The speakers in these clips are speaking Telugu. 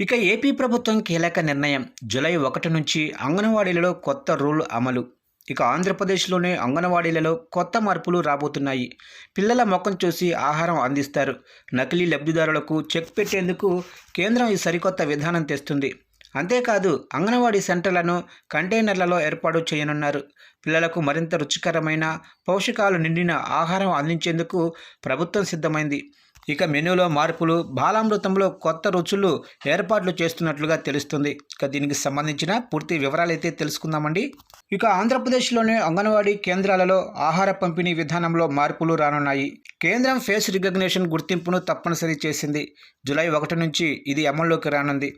ఇక ఏపీ ప్రభుత్వం కీలక నిర్ణయం. జూలై ఒకటి నుంచి అంగన్వాడీలలో కొత్త రూల్ అమలు. ఇక ఆంధ్రప్రదేశ్లోనే అంగన్వాడీలలో కొత్త మార్పులు రాబోతున్నాయి. పిల్లల ముఖం చూసి ఆహారం అందిస్తారు. నకిలీ లబ్ధిదారులకు చెక్ పెట్టేందుకు కేంద్రం ఈ సరికొత్త విధానం తెస్తుంది. అంతేకాదు అంగన్వాడీ సెంటర్లను కంటైనర్లలో ఏర్పాటు చేయనున్నారు. పిల్లలకు మరింత రుచికరమైన పోషకాలు నిండిన ఆహారం అందించేందుకు ప్రభుత్వం సిద్ధమైంది. ఇక మెనూలో మార్పులు బాలామృతంలో కొత్త రుచులు ఏర్పాట్లు చేస్తున్నట్లుగా తెలుస్తుంది. ఇక దీనికి సంబంధించిన పూర్తి వివరాలు అయితే తెలుసుకుందామండి. ఇక ఆంధ్రప్రదేశ్లోని అంగన్వాడీ కేంద్రాలలో ఆహార పంపిణీ విధానంలో మార్పులు రానున్నాయి. కేంద్రం ఫేస్ రికగ్నేషన్ గుర్తింపును తప్పనిసరి చేసింది. జూలై ఒకటి నుంచి ఇది అమల్లోకి రానుంది.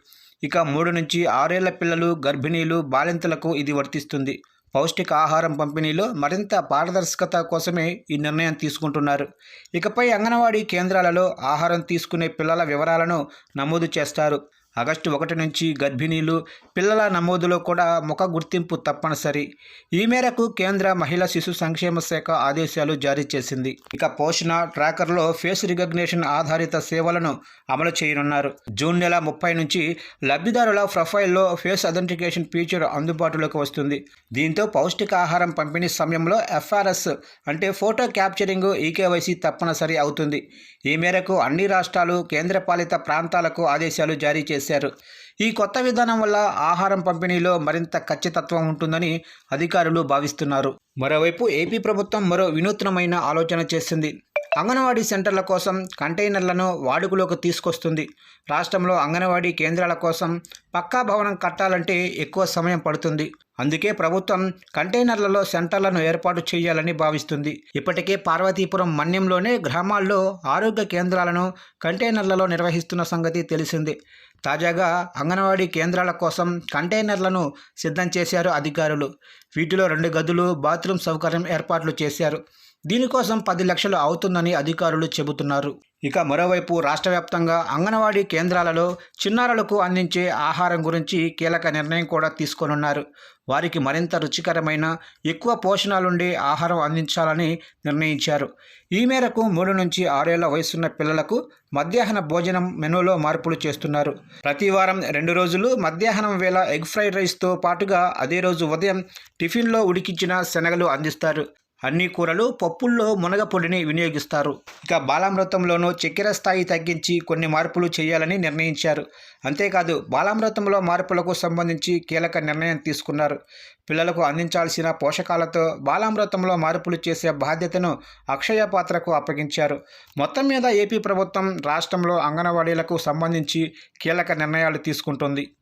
ఇక మూడు నుంచి ఆరేళ్ళ పిల్లలు గర్భిణీలు బాలింతలకు ఇది వర్తిస్తుంది. పౌష్టిక ఆహారం పంపిణీలో మరింత పారదర్శకత కోసమే ఈ నిర్ణయం తీసుకుంటున్నారు. ఇకపై అంగన్వాడీ కేంద్రాలలో ఆహారం తీసుకునే పిల్లల వివరాలను నమోదు చేస్తారు. ఆగస్టు ఒకటి నుంచి గర్భిణీలు పిల్లల నమోదులో కూడా ముఖ గుర్తింపు తప్పనిసరి. ఈ మేరకు కేంద్ర మహిళా శిశు సంక్షేమ శాఖ ఆదేశాలు జారీ చేసింది. ఇక పోషణ ట్రాకర్లో ఫేస్ రికగ్నిషన్ ఆధారిత సేవలను అమలు చేయనున్నారు. జూన్ నెల ముప్పై నుంచి లబ్ధిదారుల ప్రొఫైల్లో ఫేస్ ఐడెంటిఫికేషన్ ఫీచర్ అందుబాటులోకి వస్తుంది. దీంతో పౌష్టికాహారం పంపిణీ సమయంలో ఎఫ్ఆర్ఎస్ అంటే ఫోటో క్యాప్చరింగ్ ఈకేవైసీ తప్పనిసరి అవుతుంది. ఈ మేరకు అన్ని రాష్ట్రాలు కేంద్రపాలిత ప్రాంతాలకు ఆదేశాలు జారీ చేశారు. ఈ కొత్త విధానం వల్ల ఆహారం పంపిణీలో మరింత ఖచ్చితత్వం ఉంటుందని అధికారులు భావిస్తున్నారు. మరోవైపు ఏపీ ప్రభుత్వం మరో వినూత్నమైన ఆలోచన చేసింది. అంగన్వాడీ సెంటర్ల కోసం కంటైనర్లను వాడుకలోకి తీసుకొస్తుంది. రాష్ట్రంలో అంగన్వాడీ కేంద్రాల కోసం పక్కా భవనం కట్టాలంటే ఎక్కువ సమయం పడుతుంది. అందుకే ప్రభుత్వం కంటైనర్లలో సెంటర్లను ఏర్పాటు చేయాలని భావిస్తుంది. ఇప్పటికే పార్వతీపురం మన్యంలోనే గ్రామాల్లో ఆరోగ్య కేంద్రాలను కంటైనర్లలో నిర్వహిస్తున్న సంగతి తెలిసిందే. తాజాగా అంగన్వాడీ కేంద్రాల కోసం కంటైనర్లను సిద్ధం చేశారు అధికారులు. వీటిలో రెండు గదులు బాత్రూమ్ సౌకర్యం ఏర్పాట్లు చేశారు. దీనికోసం పది లక్షలు అవుతుందని అధికారులు చెబుతున్నారు. ఇక మరోవైపు రాష్ట్ర వ్యాప్తంగా అంగన్వాడీ కేంద్రాలలో చిన్నారులకు అందించే ఆహారం గురించి కీలక నిర్ణయం కూడా తీసుకోనున్నారు. వారికి మరింత రుచికరమైన ఎక్కువ పోషణాలుండే ఆహారం అందించాలని నిర్ణయించారు. ఈ మేరకు మూడు నుంచి ఆరేళ్ళ వయసున్న పిల్లలకు మధ్యాహ్న భోజనం మెనూలో మార్పులు చేస్తున్నారు. ప్రతి వారం రెండు రోజులు మధ్యాహ్నం వేళ ఎగ్ ఫ్రైడ్ రైస్తో పాటుగా అదే రోజు ఉదయం టిఫిన్లో ఉడికించిన శనగలు అందిస్తారు. అన్ని కూరలు పప్పుల్లో మునగపొడిని వినియోగిస్తారు. ఇక బాలామృతంలోనూ చక్కెర స్థాయి తగ్గించి కొన్ని మార్పులు చేయాలని నిర్ణయించారు. అంతేకాదు బాలామృతంలో మార్పులకు సంబంధించి కీలక నిర్ణయం తీసుకున్నారు. పిల్లలకు అందించాల్సిన పోషకాలతో బాలామృతంలో మార్పులు చేసే బాధ్యతను అక్షయ పాత్రకు అప్పగించారు. మొత్తం మీద ఏపీ ప్రభుత్వం రాష్ట్రంలో అంగన్వాడీలకు సంబంధించి కీలక నిర్ణయాలు తీసుకుంటుంది.